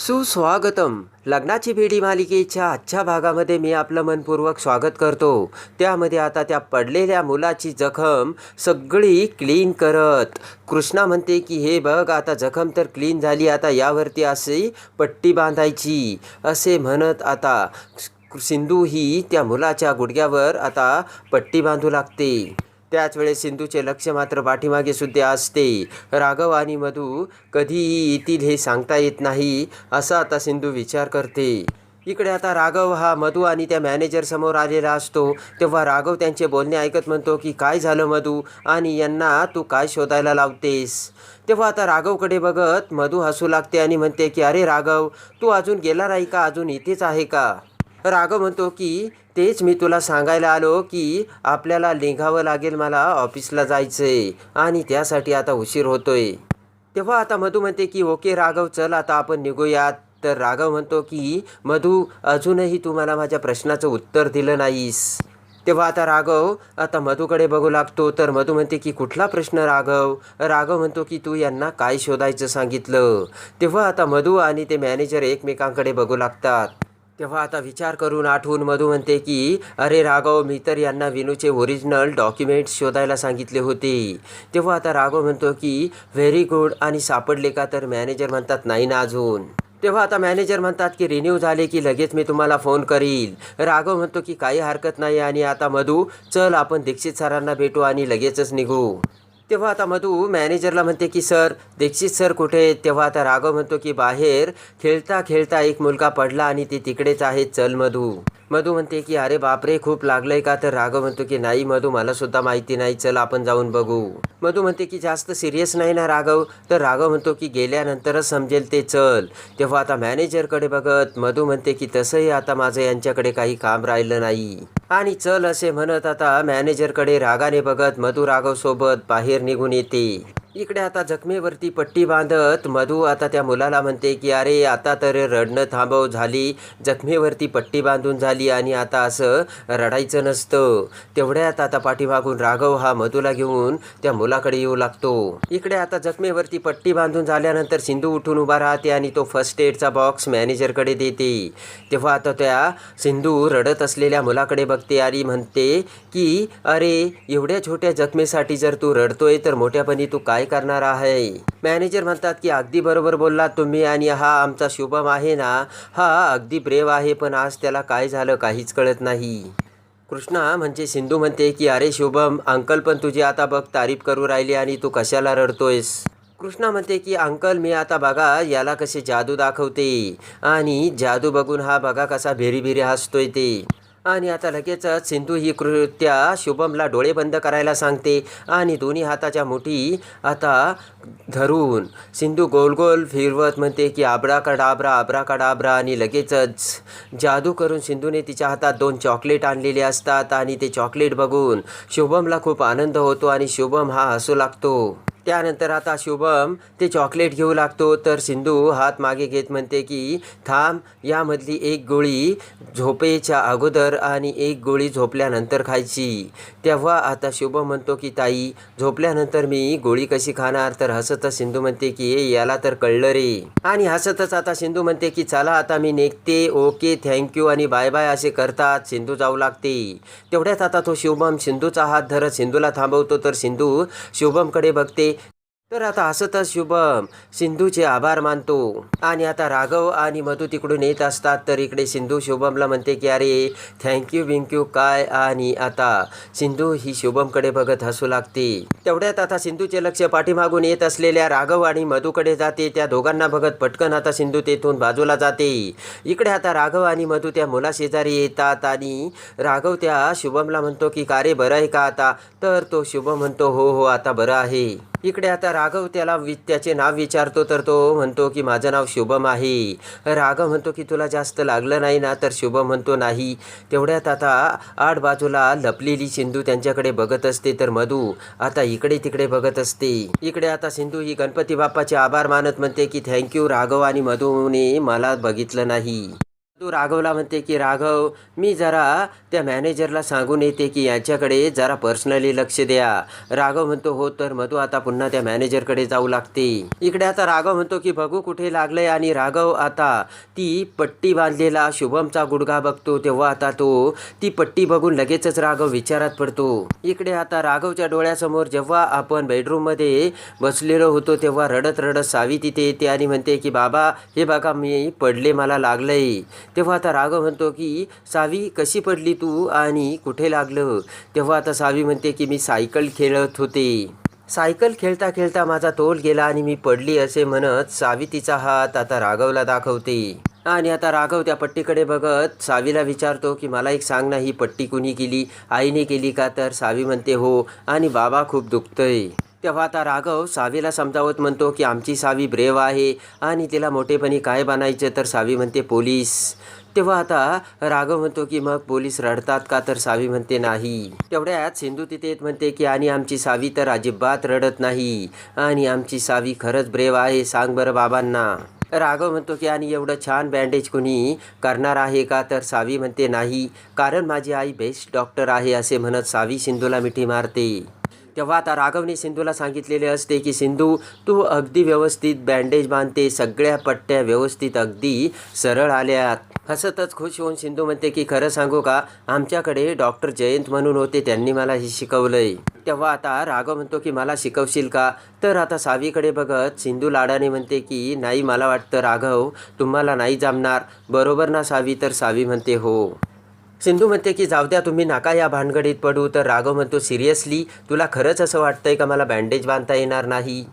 सुस्वागतम. लग्नाची भेडी मालिकेच्या आजच्या भागामध्ये मी आपलं मनपूर्वक स्वागत करतो. त्यामध्ये आता त्या पडलेल्या मुलाची जखम सगळी क्लीन करत. कृष्णा म्हणते की हे बघ आता जखम तर क्लीन झाली आता यावरती अशी पट्टी बांधायची. असे म्हणत आता सिंधू ही त्या मुलाच्या गुडघ्यावर आता पट्टी बांधू लागते. त्याच वेळेस सिंधूचे लक्ष मात्र पाठीमागे सुद्धा असते. राघव आणि मधू कधीही येतील हे सांगता येत नाही असा आता सिंधू विचार करते. इकडे आता राघव हा मधू आणि त्या मॅनेजर समोर आलेला असतो. तेव्हा राघव त्यांचे बोलणे ऐकत म्हणतो की काय झालं मधू? आणि यांना तू काय शोधायला लावतेस? तेव्हा आता राघवकडे बघत मधू हसू लागते आणि म्हणते की अरे राघव तू अजून गेला नाही का? अजून इथेच आहे का? राघव म्हणतो की तेच मी तुला सांगायला आलो की आपल्याला निघावं लागेल मला ऑफिसला जायचं आहे आणि त्यासाठी आता उशीर होतोय. तेव्हा आता मधू म्हणते की ओके राघव चल आता आपण निघूयात. तर राघव म्हणतो की मधू अजूनही तू मला माझ्या प्रश्नाचं उत्तर दिलं नाहीस. तेव्हा आता राघव आता मधूकडे बघू लागतो. तर मधू म्हणते की कुठला प्रश्न राघव? राघव म्हणतो की तू यांना काय शोधायचं सांगितलं? तेव्हा आता मधू आणि ते मॅनेजर एकमेकांकडे बघू लागतात. तेव्हा आता विचार करून आठवून मधू म्हणते की अरे राघव मी तर यांना विनूचे ओरिजिनल डॉक्युमेंट्स शोधायला सांगितले होते. तेव्हा आता राघव म्हणतो की व्हेरी गुड आणि सापडले का? तर मॅनेजर म्हणतात नाही ना अजून. तेव्हा आता मॅनेजर म्हणतात की रिन्यू झाले की लगेच मी तुम्हाला फोन करील. राघव म्हणतो की काही हरकत नाही. आणि आता मधू चल आपण दीक्षित सरांना भेटू आणि लगेचच निघू. तेव्हा आता मधू मॅनेजरला म्हणते की सर दीक्षित सर कुठे आहेत? तेव्हा आता राघव म्हणतो की बाहेर खेळता खेळता एक मुलगा पडला आणि ते तिकडेच आहे. चल मधू. मधू म्हणते की अरे बापरे खूप लागलंय का? तर राघव म्हणतो की नाही मधू मला सुद्धा माहिती नाही. चल आपण जाऊन बघू. मधू म्हणते की जास्त सिरियस नाही ना राघव? तर राघव म्हणतो की गेल्यानंतरच समजेल ते. चल. तेव्हा आता मॅनेजरकडे बघत मधू म्हणते की तसंही आता माझं यांच्याकडे काही काम राहिलं नाही. आणि चल असे म्हणत आता मॅनेजरकडे रागाने बघत मधू राघव सोबत बाहेर निघून येते. इकडे आता जखमेवरती पट्टी बांधत मधू आता त्या मुलाला म्हणते की अरे आता तर रडणं थांबव झाली जखमेवरती पट्टी बांधून झाली आणि आता असं रडायचं नसतं. तेवढ्यात आता पाठीमागून राघव हा मधूला घेऊन त्या मुलाकडे येऊ लागतो. इकडे आता जखमेवरती पट्टी बांधून झाल्यानंतर सिंधू उठून उभा राहते आणि तो फर्स्ट एडचा बॉक्स मॅनेजरकडे देते. तेव्हा आता त्या सिंधू रडत असलेल्या मुलाकडे बघते आणि म्हणते की अरे एवढ्या छोट्या जखमेसाठी जर तू रडतोय तर मोठ्यापणी तू काय काय करणार आहे? मॅनेजर म्हणतात की अगदी बरोबर बोललात तुम्ही आणि हा आमचा शुभम आहे ना हा अगदी ब्रेव आहे पण आज त्याला काय झालं काहीच कळत नाही. कृष्णा म्हणजे सिंधू म्हणते की अरे शुभम अंकल पण तुझी आता बघ तारीफ करू राहिली आणि तू कशाला रडतोयस? कृष्णा म्हणते की अंकल मी आता बघा याला कसे जादू दाखवते आणि जादू बघून हा बघा कसा भेरी भेरी हसतोय ते. आणि आता लगेचच सिंधू ही कृत्या शुभमला डोळे बंद करायला सांगते आणि दोन्ही हाताच्या मुठी आता धरून. सिंधू गोल गोल फिरवत म्हणते की आबरा कडाबरा आबरा कडाबरा आणि लगेचच जादू करून सिंधूने तिच्या हातात दोन चॉकलेट आणलेले असतात आणि ते चॉकलेट बघून शुभमला खूप आनंद होतो आणि शुभम हा हसू लागतो. त्यानंतर आता शुभम ते चॉकलेट घेऊ लागतो. तर सिंधू हात मागे घेत म्हणते की थांब यामधली एक गोळी झोपेच्या अगोदर आणि एक गोळी झोपल्यानंतर खायची. तेव्हा आता शुभम म्हणतो की ताई झोपल्यानंतर मी गोळी कशी खाणार? तर हसतच सिंधू म्हणते की ए याला तर कळलं रे. आणि हसतच आता सिंधू म्हणते की चला आता मी निघते. ओके थँक्यू आणि बाय बाय असे करतात. सिंधू जाऊ लागते. तेवढ्यात आता तो शुभम सिंधूचा हात धरत सिंधूला थांबवतो. तर सिंधू शुभमकडे बघते. तर आता हसतच शुभम. सिंधूचे आभार मानतो. आणि आता राघव आणि मधू तिकडून येत असतात तर इकडे सिंधू शुभमला म्हणते की अरे थँक्यू विंक्यू काय आणि आता? सिंधू ही शुभमकडे बघत हसू लागते. तेवढ्यात आता सिंधूचे लक्ष पाठीमागून येत असलेल्या राघव आणि मधूकडे जाते. त्या दोघांना बघत पटकन आता सिंधू तेथून बाजूला जाते. इकडे आता राघव आणि मधू त्या मुलाशेजारी येतात आणि राघव त्या शुभमला म्हणतो की का रे बरं आहे का आता? तर तो शुभम म्हणतो हो हो आता बरं आहे. इकडे आता राघव त्याला वि त्याचे नाव विचारतो तर तो म्हणतो की माझं नाव शुभम आहे. राघव म्हणतो की तुला जास्त लागलं नाही ना? तर शुभम म्हणतो नाही. तेवढ्यात आता आठ बाजूला लपलेली सिंधू त्यांच्याकडे बघत असते तर मधू आता इकडे तिकडे बघत असते. इकडे आता सिंधू ही गणपती बाप्पाचे आभार मानत म्हणते की थँक्यू राघव आणि मधूने मला बघितलं नाही. तू राघवला म्हणते की राघव मी जरा त्या मॅनेजरला सांगून येते की यांच्याकडे जरा पर्सनली लक्ष द्या. राघव म्हणतो हो तर मधू आता पुन्हा त्या मॅनेजरकडे जाऊ लागते. इकडे आता राघव म्हणतो की बघू कुठे लागलंय. आणि राघव आता ती पट्टी बांधलेला शुभमचा गुडघा बघतो. तेव्हा आता तो ती पट्टी बघून लगेचच राघव विचारात पडतो. इकडे आता राघवच्या डोळ्यासमोर जेव्हा आपण बेडरूममध्ये बसलेलो होतो तेव्हा रडत रडत सावी तिथे येते आणि म्हणते की बाबा हे बघा मी पडले मला लागलंय. तेव्हा आता राघव म्हणतो की सावी कशी पडली तू आणि कुठे लागलं? तेव्हा आता सावी म्हणते की मी सायकल खेळत होते. सायकल खेळता खेळता माझा तोल गेला आणि मी पडली असे म्हणत सावी तिचा हात आता राघवला दाखवते. आणि आता राघव त्या पट्टीकडे बघत सावीला विचारतो की मला एक सांग ना ही पट्टी कुणी केली? आईने केली का? तर सावी म्हणते हो. आणि बाबा खूप दुखतंय. तेव्हा आता राघव सावीला समजावत म्हणतो की आमची सावी ब्रेव आहे आणि तिला मोठेपणी काय बनायचं? तर सावी म्हणते पोलीस. तेव्हा आता राघव म्हणतो की मग पोलीस रडतात का? तर सावी म्हणते नाही. तेवढ्यात सिंधू तिथे येत म्हणते की आणि आमची सावी तर अजिबात रडत नाही आणि आमची सावी खरंच ब्रेव आहे. सांग बरं बाबांना. राघव म्हणतो की आणि एवढं छान बँडेज कुणी करणार आहे का? तर सावी म्हणते नाही कारण माझी आई बेस्ट डॉक्टर आहे असे म्हणत सावी सिंधूला मिठी मारते. तेव्हा आता राघवने सिंधूला सांगितलेले असते की सिंधू तू अगदी व्यवस्थित बँडेज बांधते. सगळ्या पट्ट्या व्यवस्थित अगदी सरळ आल्यात. हसतच खुश होऊन सिंधू म्हणते की खरं सांगू का आमच्याकडे डॉक्टर जयंत म्हणून होते त्यांनी मला हे शिकवलंय. तेव्हा आता राघव म्हणतो की मला शिकवशील का? तर आता सावीकडे बघत सिंधू लाडाने म्हणते की नाही मला वाटतं राघव तुम्हाला नाही जमणार. बरोबर ना सावी तर सावी म्हणते हो. सिंधू म्हणते की जाऊ द्या तुम्ही नाका या भानगडीत पडू. तर राघव म्हणतो सिरियसली तुला खरंच असं वाटतंय का मला बँडेज बांधता येणार नाही?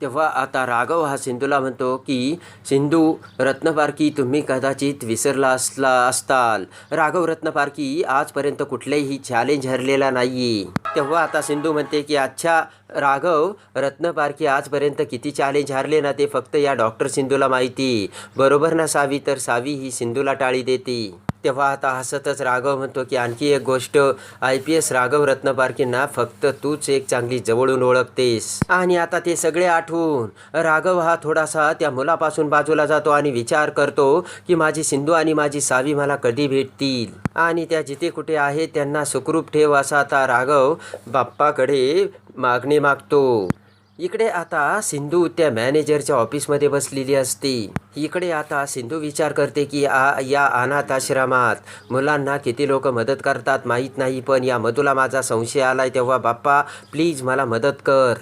तेव्हा आता राघव हा सिंधूला म्हणतो की सिंधू रत्नपारखी तुम्ही कदाचित विसरला असला असताल. राघव रत्नपारखी आजपर्यंत कुठलेही चॅलेंज हरलेला नाही तेव्हा आता सिंधू म्हणते की अच्छा राघव रत्नपारखी आजपर्यंत किती चॅलेंज हारले ना ते फक्त या डॉक्टर सिंधूला माहिती. बरोबर ना सावी? तर सावी ही सिंधूला टाळी देते. तेव्हा आता हसतच राघव म्हणतो की आणखी एक गोष्ट. आय पी एस राघव रत्नपारखींना फक्त तूच एक चांगली जवळून ओळखतेस. आणि आता ते सगळे आठवून राघव हा थोडासा त्या मुलापासून बाजूला जातो आणि विचार करतो की माझी सिंधू आणि माझी सावी मला कधी भेटतील? आणि त्या जिथे कुठे आहेत त्यांना सुखरूप ठेव असा आता राघव बाप्पाकडे मागणी मागतो. इकडे आता सिंधू त्या मॅनेजरच्या ऑफिसमध्ये बसलेली असते. इकडे आता सिंधू विचार करते की आ या अनाथ आश्रमात मुलांना किती लोक मदत करतात माहीत नाही पण या मधूला माझा संशय आलाय तेव्हा बाप्पा प्लीज मला मदत कर.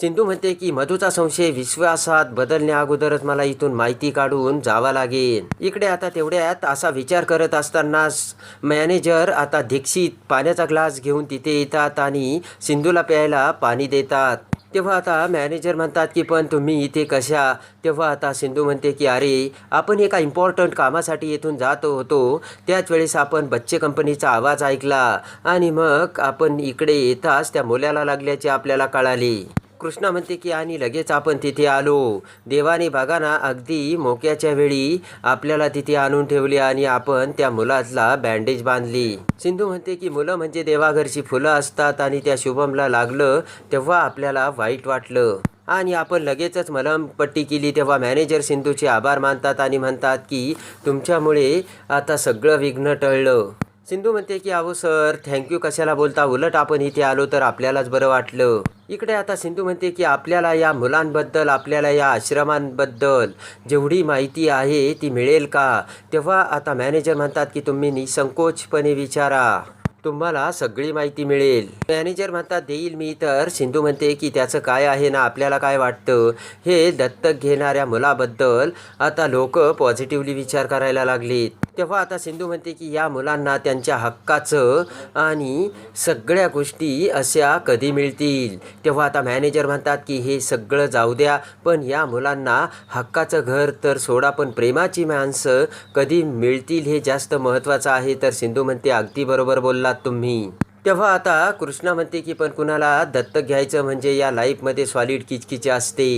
सिंधू म्हणते की मधूचा संशय विश्वासात बदलण्या अगोदरच मला इथून माहिती काढून जावा लागेल इकडे आता तेवढ्यात असा विचार करत असतानाच मॅनेजर आता दीक्षित पाण्याचा ग्लास घेऊन तिथे येतात आणि सिंधूला प्यायला पाणी देतात तेव्हा आता मॅनेजर म्हणतात की पण तुम्ही इथे कशा तेव्हा आता सिंधू म्हणते की अरे आपण एका इम्पॉर्टंट कामासाठी इथून जात होतो त्याच वेळेस आपण बच्चे कंपनीचा आवाज ऐकला आणि मग आपण इकडे येताच त्या मुलाला लागल्याचे आपल्याला कळाले कृष्णा म्हणते की आणि लगेच आपण तिथे आलो. देवाने बघा अगदी मोक्याच्या वेळी आपल्याला तिथे आणून ठेवले आणि आपण त्या मुलाला बँडेज बांधली. सिंधू म्हणते की मुलं म्हणजे देवाघरची फुलं असतात आणि त्या शुभमला लागलं तेव्हा आपल्याला वाईट वाटलं. आणि आपण लगेचच मलमपट्टी केली तेव्हा मॅनेजर सिंधूचे आभार मानतात आणि म्हणतात की तुमच्यामुळे आता सगळं विघ्न टळलं. सिंधू म्हणते की अहो सर थँक्यू कशाला बोलता? उलट आपण इथे आलो तर आपल्यालाच बरं वाटलं. इकडे आता सिंधू म्हणते की आपल्याला या मुलांबद्दल आपल्याला या आश्रमांबद्दल जेवढी माहिती आहे ती मिळेल का? तेव्हा आता मॅनेजर म्हणतात की तुम्ही निसंकोचपणे विचारा. तुम्हाला सगळी माहिती मिळेल. मॅनेजर म्हणतात देईल मी तर. सिंधू म्हणते की त्याचं काय आहे ना? आपल्याला काय वाटतं? हे दत्तक घेणाऱ्या मुलाबद्दल आता लोक पॉझिटिव्हली विचार करायला लागलेत. तेव्हा आता सिंधू म्हणते की या मुलांना त्यांच्या हक्काचं आणि सगळ्या गोष्टी अशा कधी मिळतील? तेव्हा आता मॅनेजर म्हणतात की हे सगळं जाऊ द्या पण या मुलांना हक्काचं घर तर सोडा पण प्रेमाची माणसं कधी मिळतील हे जास्त महत्त्वाचं आहे. तर सिंधू म्हणते अगदी बरोबर बोलला आलात तुम्ही. तेव्हा आता कृष्णा म्हणते की पण कुणाला दत्तक घ्यायचं म्हणजे या लाईफमध्ये सॉलिड किचकिच असते.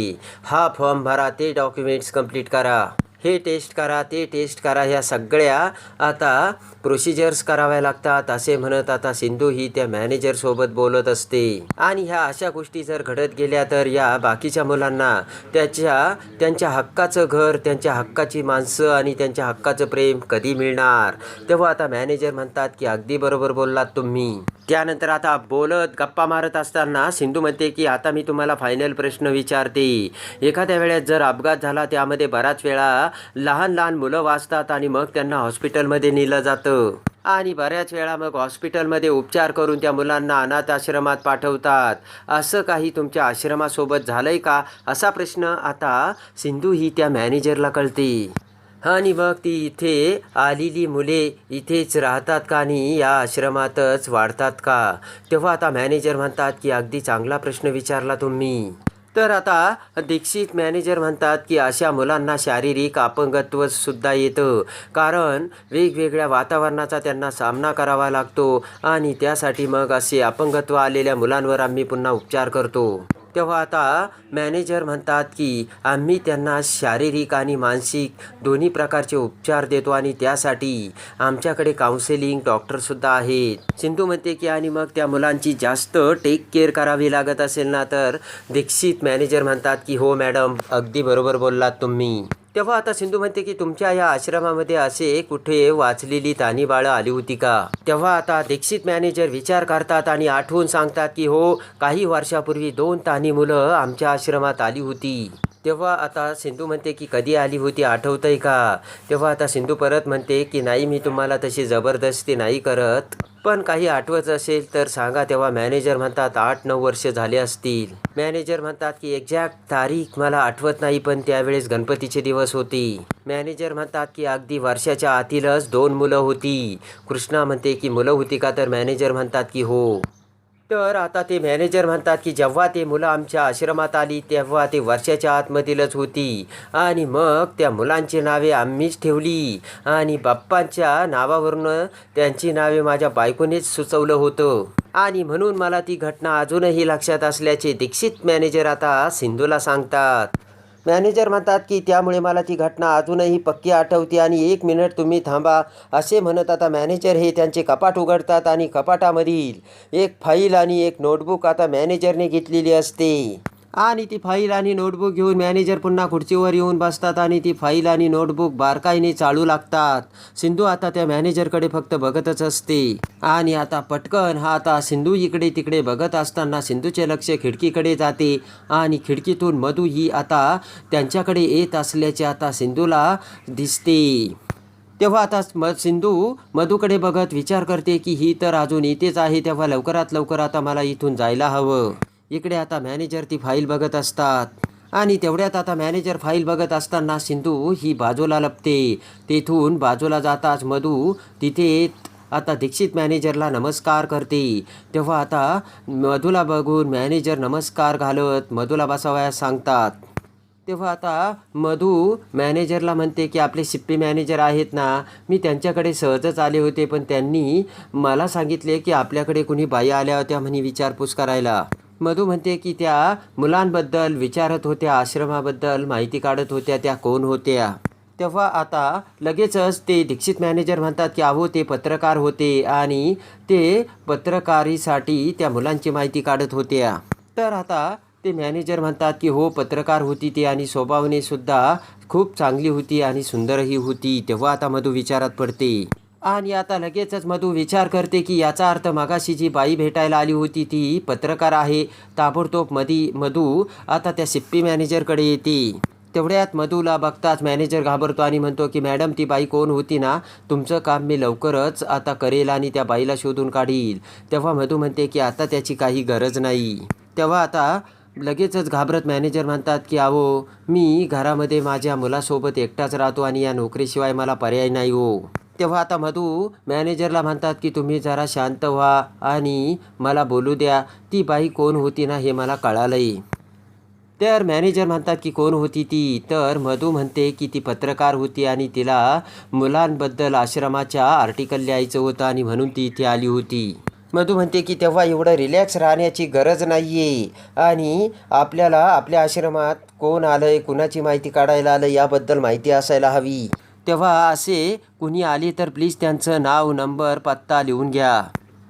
हा फॉर्म भरा ते डॉक्युमेंट्स कंप्लीट करा. हे टेस्ट करा ते टेस्ट करा ह्या सगळ्या आता प्रोसिजर्स कराव्या लागतात असे म्हणत आता सिंधू ही त्या मॅनेजरसोबत बोलत असते. आणि ह्या अशा गोष्टी जर घडत गेल्या तर या बाकीच्या मुलांना त्याच्या त्यांच्या हक्काचं घर त्यांच्या हक्काची माणसं आणि त्यांच्या हक्काचं प्रेम कधी मिळणार? तेव्हा आता मॅनेजर म्हणतात की अगदी बरोबर बोललात तुम्ही. त्यानंतर आता बोलत गप्पा मारत असताना सिंधू म्हणते की आता मी तुम्हाला फायनल प्रश्न विचारते. एखाद्या वेळेस जर अपघात झाला त्यामध्ये बराच वेळा लहान लहान मुलं वाचतात आणि मग त्यांना हॉस्पिटलमध्ये नेलं जातं. आणि बऱ्याच वेळा मग हॉस्पिटलमध्ये उपचार करून त्या मुलांना अनाथ आश्रमात पाठवतात. असं काही तुमच्या आश्रमासोबत झालंय का? असा प्रश्न आता सिंधू ही त्या मॅनेजरला कळते. आणि मग ती इथे आलेली मुले इथेच राहतात का आणि या आश्रमातच वाढतात का? तेव्हा आता मॅनेजर म्हणतात की अगदी चांगला प्रश्न विचारला तुम्ही. तर आता दीक्षित मॅनेजर म्हणतात की अशा मुलांना शारीरिक अपंगत्व सुद्धा येतं. कारण वेगवेगळ्या वातावरणाचा त्यांना सामना करावा लागतो आणि त्यासाठी मग असे अपंगत्व आलेल्या मुलांवर आम्ही पुन्हा उपचार करतो. तेव्हा आता मॅनेजर म्हणतात की आम्ही त्यांना शारीरिक आणि मानसिक दोन्ही प्रकारचे उपचार देतो आणि त्यासाठी आमच्याकडे काउन्सिलिंग डॉक्टरसुद्धा आहेत. सिंधू म्हणते की आणि मग त्या मुलांची जास्त टेक केअर करावी लागत असेल ना तर दीक्षित मॅनेजर म्हणतात की हो मॅडम अगदी बरोबर बोललात तुम्ही. तेव्हा आता सिंधू म्हणते की तुमच्या या आश्रमामध्ये असे कुठे वाचलेली तानी बाळं आली होती का? तेव्हा आता दीक्षित मॅनेजर विचार करतात आणि आठवून सांगतात की हो काही वर्षापूर्वी दोन तानी मुलं आमच्या आश्रमात आली होती. तेव्हा आता सिंधू म्हणते की कधी आली होती आठवतंय का? तेव्हा आता सिंधू परत म्हणते की नाही मी तुम्हाला तशी जबरदस्ती नाही करत. पण काही आठवत असेल तर सांगा. तेव्हा मॅनेजर म्हणतात आठ नऊ वर्ष झाले असतील. मॅनेजर म्हणतात की एक्झॅक्ट तारीख मला आठवत नाही पण त्यावेळेस गणपतीचे दिवस होती. मॅनेजर म्हणतात की अगदी वर्षाच्या आतीलच दोन मुलं होती. कृष्णा म्हणते की मुलं होती का? तर मॅनेजर म्हणतात की हो. तर आता ते मॅनेजर म्हणतात की जेव्हा ते मुलं आमच्या आश्रमात आली तेव्हा ते वर्षाच्या आतमधीलच होती. आणि मग त्या मुलांची नावे आम्हीच ठेवली. आणि बाप्पांच्या नावावरून त्यांची नावे माझ्या बायकोनेच सुचवलं होतं. आणि म्हणून मला ती घटना अजूनही लक्षात असल्याचे दीक्षित मॅनेजर आता सिंधूला सांगतात. मॅनेजर म्हणतात की त्यामुळे मला ती घटना अजूनही पक्की आठवते आणि एक मिनिट तुम्ही थांबा असे म्हणत आता मॅनेजर हे त्यांचे कपाट उघडतात आणि कपाटामधील एक फाईल आणि एक नोटबुक आता मॅनेजरने घेतलेली असते. आणि ती फाईल आणि नोटबुक घेऊन मॅनेजर पुन्हा खुर्चीवर येऊन बसतात. आणि ती फाईल आणि नोटबुक बारकाईने चालू लागतात. सिंधू आता त्या मॅनेजरकडे फक्त बघतच असते. आणि आता पटकन हा आता सिंधू इकडे तिकडे बघत असताना सिंधूचे लक्ष खिडकीकडे जाते. आणि खिडकीतून मधू ही आता त्यांच्याकडे येत असल्याचे आता सिंधूला दिसते. तेव्हा आता म सिंधू मधूकडे बघत विचार करते की ही तर अजून इथेच आहे तेव्हा लवकरात लवकर आता मला इथून जायला हवं. इकडे आता मॅनेजर ती फाईल बघत असतात. आणि तेवढ्यात आता मॅनेजर फाईल बघत असताना सिंधू ही बाजूला लपते. तेथून बाजूला जाताच मधू तिथे आता दीक्षित मॅनेजरला नमस्कार करते. तेव्हा आता मधूला बघून मॅनेजर नमस्कार घालत मधूला बसावयास सांगतात. तेव्हा आता मधू मॅनेजरला म्हणते की आपले सिप्पी मॅनेजर आहेत ना. मी त्यांच्याकडे सहजच आले होते पण त्यांनी मला सांगितले की आपल्याकडे कुणी बाई आल्या होत्या म्हणे विचारपूस करायला. मधू म्हणते की त्या मुलांबद्दल विचारत होत्या आश्रमाबद्दल माहिती काढत होत्या त्या कोण होत्या? तेव्हा आता लगेचच ते दीक्षित मॅनेजर म्हणतात की अहो ते पत्रकार होते आणि ते पत्रकारीसाठी त्या मुलांची माहिती काढत होत्या. तर आता ते मॅनेजर म्हणतात की हो पत्रकार होती ती आणि स्वभावनेसुद्धा खूप चांगली होती आणि सुंदरही होती. तेव्हा आता मधू विचारात पडते. आणि आता लगेचच मधू विचार करते की याचा अर्थ मगाशी जी बाई भेटायला आली होती ती पत्रकार आहे. ताबडतोब मधी मधू आता त्या शिप्पी मॅनेजरकडे येते. तेवढ्यात मधूला बघताच मॅनेजर घाबरतो आणि म्हणतो की मॅडम ती बाई कोण होती ना? तुमचं काम मी लवकरच आता करेल आणि त्या बाईला शोधून काढील. तेव्हा मधू म्हणते की आता त्याची काही गरज नाही. तेव्हा आता लगेचच घाबरत मॅनेजर म्हणतात की अहो मी घरामध्ये माझ्या मुलासोबत एकटाच राहतो आणि या नोकरीशिवाय मला पर्याय नाही हो. तेव्हा आता मधू मॅनेजरला म्हणतात की तुम्ही जरा शांत व्हा आणि मला बोलू द्या. ती बाई कोण होती ना हे मला कळालंय. तर मॅनेजर म्हणतात की कोण होती ती? तर मधू म्हणते की ती पत्रकार होती आणि तिला मुलांबद्दल आश्रमाच्या आर्टिकल लिहायचं होतं आणि म्हणून ती इथे आली होती. मधू म्हणते की तेव्हा एवढं रिलॅक्स राहण्याची गरज नाही आहे आणि आपल्याला आपल्या आश्रमात कोण आलं आहे कुणाची माहिती काढायला आलं याबद्दल माहिती असायला हवी. तेव्हा असे कुणी आले तर प्लीज त्यांचं नाव नंबर पत्ता लिहून घ्या.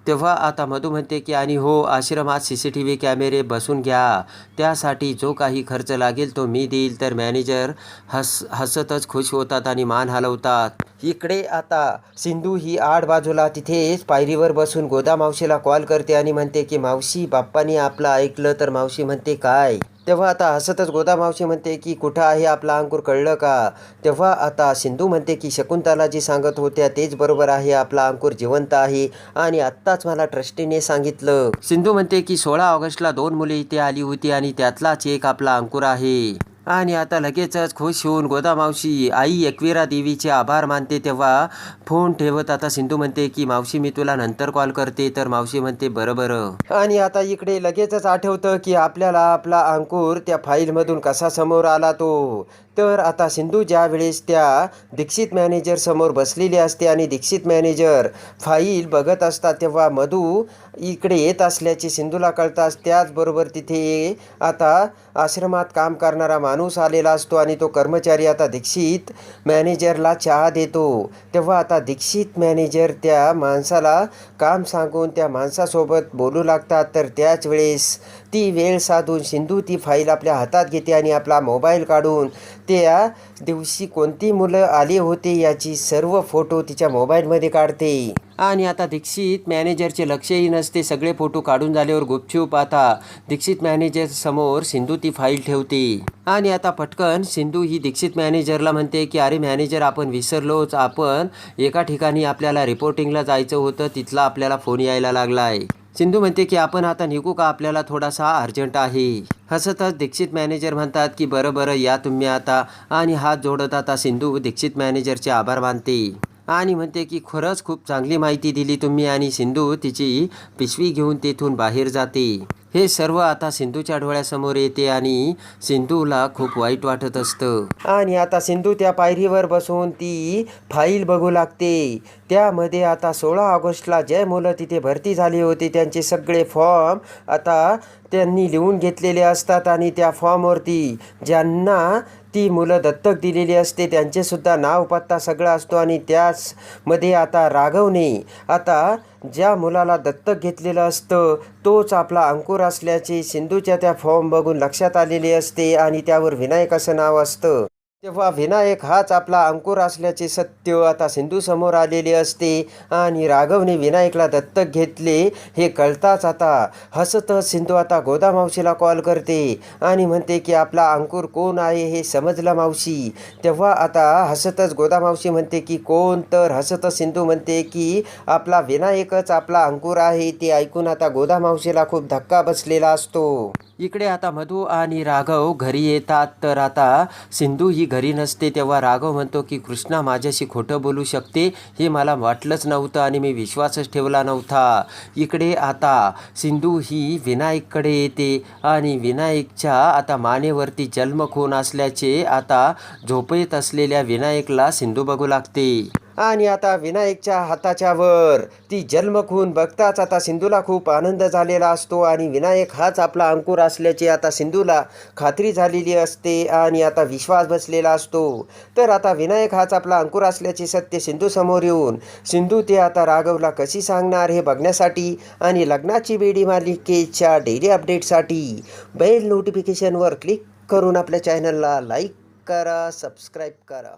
तेव्हा आता मधू म्हणते की आणि हो आश्रमात सी सी टी व्ही कॅमेरे बसून घ्या. त्यासाठी जो काही खर्च लागेल तो मी देईल. तर मॅनेजर हस हसतच खुश होतात आणि मान हलवतात. इकडे आता सिंधू ही आड बाजूला तिथेच पायरीवर बसून गोदा मावशीला कॉल करते आणि म्हणते की मावशी बाप्पानी आपलं ऐकलं. तर मावशी म्हणते काय? तेव्हा आता हसतच गोदा मावशी म्हणते की कुठं आहे आपला अंकुर कळलं का? तेव्हा आता सिंधू म्हणते की शकुंतला जी सांगत होत्या तेच बरोबर आहे आपला अंकुर जिवंत आहे आणि आत्ताच मला ट्रस्टीने सांगितलं. सिंधू म्हणते की सोळा ऑगस्टला दोन मुले इथे आली होती आणि त्यातलाच एक आपला अंकुर आहे. आणि आता लगेचच खुश होऊन गोदा मावशी आई एकविरा देवीचे आभार मानते तेव्हा फोन ठेवत आता सिंधू म्हणते की मावशी मी तुला नंतर कॉल करते. तर मावशी म्हणते बरं बरं. आणि आता इकडे लगेचच आठवतं की आपल्याला आपला अंकुर त्या फाईलमधून कसा समोर आला तो. तर आता सिंधू ज्या वेळेस त्या दीक्षित मॅनेजर समोर बसलेली असते आणि दीक्षित मॅनेजर फाईल बघत असतात तेव्हा मधू इकडे येत असल्याचे सिंधूला कळताच त्याचबरोबर तिथे आता आश्रमात काम करणारा माणूस आलेला असतो आणि तो कर्मचारी आता दीक्षित मॅनेजरला चहा देतो. तेव्हा आता दीक्षित मॅनेजर त्या माणसाला काम सांगून त्या माणसासोबत बोलू लागतात. तर त्याच वेळेस ती वेळ साधून सिंधू ती फाईल आपल्या हातात घेते आणि आपला मोबाईल काढून त्या दिवशी कोणती मुलं आली होती याची सर्व फोटो तिच्या मोबाईलमध्ये काढते. आणि आता दीक्षित मॅनेजरचे लक्षही नसते सगळे फोटो काढून झाल्यावर गुपचूप आता दीक्षित मॅनेजर समोर सिंधू ती फाईल ठेवते. आणि आता पटकन सिंधू ही दीक्षित मॅनेजरला म्हणते की अरे मॅनेजर आपण विसरलोच. आपण एका ठिकाणी आपल्याला रिपोर्टिंगला जायचं होतं तिथला आपल्याला फोन यायला लागला आहे सिंधू म्हणते की आपण आता निघू का? आपल्याला थोडासा अर्जंट आहे. हसतच दीक्षित मॅनेजर म्हणतात की बरं बरं या तुम्ही आता. आणि हात जोडत आता सिंधू दीक्षित मॅनेजरचे आभार मानते. आणि म्हणते की खरंच खूप चांगली माहिती दिली तुम्ही आणि सिंधू तिची पिशवी घेऊन तेथून बाहेर जाते. हे सर्व आता सिंधूच्या डोळ्यासमोर येते आणि सिंधूला खूप वाईट वाटत असतं. आणि आता सिंधू त्या पायरीवर बसून ती फाईल बघू लागते. त्यामध्ये आता सोळा ऑगस्टला जे मुलं तिथे भरती झाली होती. त्यांचे सगळे फॉर्म आता त्यांनी लिहून घेतलेले असतात आणि त्या फॉर्मवरती ज्यांना ती मुलं दत्तक दिलेली असते. त्यांचेसुद्धा नाव पत्ता सगळा असतो आणि त्याचमध्ये आता राघवने आता ज्या मुलाला दत्तक घेतलेलं असतं तोच आपला अंकुर असल्याचे सिंधूच्या त्या फॉर्म बघून लक्षात आलेले असते आणि त्यावर विनायक असं नाव असतं. तेव्हा विनायक हाच आपला अंकुर असल्याचे सत्य आता सिंधू समोर आलेले असते. आणि राघवने विनायकला दत्तक घेतले. हे कळताच आता हसतच सिंधू आता गोदा मावशीला कॉल करते. आणि म्हणते की आपला अंकुर कोण आहे हे समजलं मावशी तेव्हा आता हसतच गोदा मावशी म्हणते की कोण तर हसतच सिंधू म्हणते की आपला विनायकच आपला अंकुर आहे. ते ऐकून आता गोदा मावशीला खूप धक्का बसलेला असतो. इकडे आता मधू आणि राघव घरी येतात. तर आता सिंधू ही घरी नसते तेव्हा राघव म्हणतो की कृष्णा माझ्याशी खोटं बोलू शकते? हे मला वाटलंच नव्हतं आणि मी विश्वासच ठेवला नव्हता. इकडे आता सिंधू ही विनायककडे येते आणि विनायकच्या आता मानेवरती जन्म खून असल्याचे आता झोपेत असलेल्या विनायकला सिंधू बघू लागते. आणि आता विनायकच्या हाताच्या वर ती जन्मखून बघताच आता सिंधूला खूप आनंद झालेला असतो आणि विनायक हाच आपला अंकुर असल्याची आता सिंधूला खात्री झालेली असते आणि आता विश्वास बसलेला असतो. तर आता विनायक हाच आपला अंकुर असल्याचे सत्य सिंधू समोर येऊन सिंधू ते आता राघवला कशी सांगणार हे बघण्यासाठी आणि लग्नाची बेडी मालिकेच्या डेली अपडेटसाठी बेल नोटिफिकेशनवर क्लिक करून आपल्या चॅनलला लाईक करा सबस्क्राईब करा.